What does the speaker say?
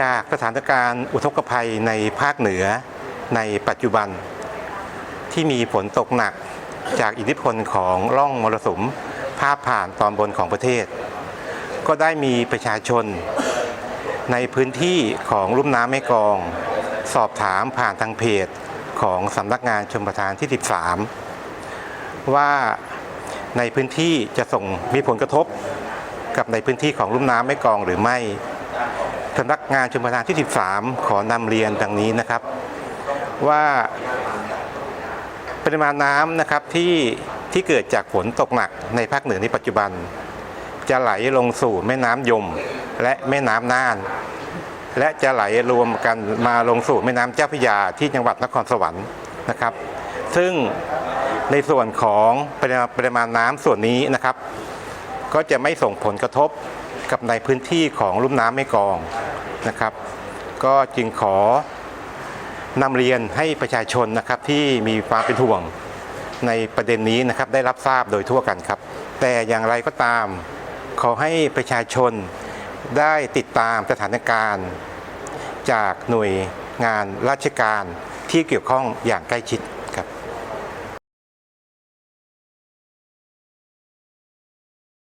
จากสถานการณ์อุทกภัยในภาคเหนือในปัจจุบัน ที่มีฝนตกหนักจากอิทธิพลของร่องมรสุมพาดผ่านตอนบนของประเทศ ก็ได้มีประชาชน ในพื้นที่ของลุ่มน้ำแม่กอง สอบถามผ่านทางเพจของสำนักงานชมประทานที่ 13 ว่าในพื้นที่จะส่งมีผลกระทบกับในพื้นที่ของลุ่มน้ำแม่กองหรือไม่ สำนักงานชมประทานที่ 13 ขอนำเรียนดังนี้นะครับ ว่าปริมาณน้ำนะครับที่ที่เกิดจากฝนตกหนักในภาคเหนือในปัจจุบัน จะไหลลงสู่แม่น้ำยมและแม่น้ำน่าน และจะไหลรวมกันมาลงสู่แม่น้ำเจ้าพระยาที่จังหวัดนครสวรรค์นะครับ ซึ่งในส่วนของปริมาณปริมาณน้ำส่วนนี้นะครับ ก็จะไม่ส่งผลกระทบกับในพื้นที่ของลุ่มน้ำแม่กอง นะครับ ก็จึงขอนำเรียนให้ประชาชนนะครับที่มีความเป็นห่วงในประเด็นนี้นะครับได้รับทราบโดยทั่วกันครับ แต่อย่างไรก็ตาม ขอให้ประชาชนได้ติดตามสถานการณ์ จากหน่วยงานราชการที่เกี่ยวข้องอย่างใกล้ชิด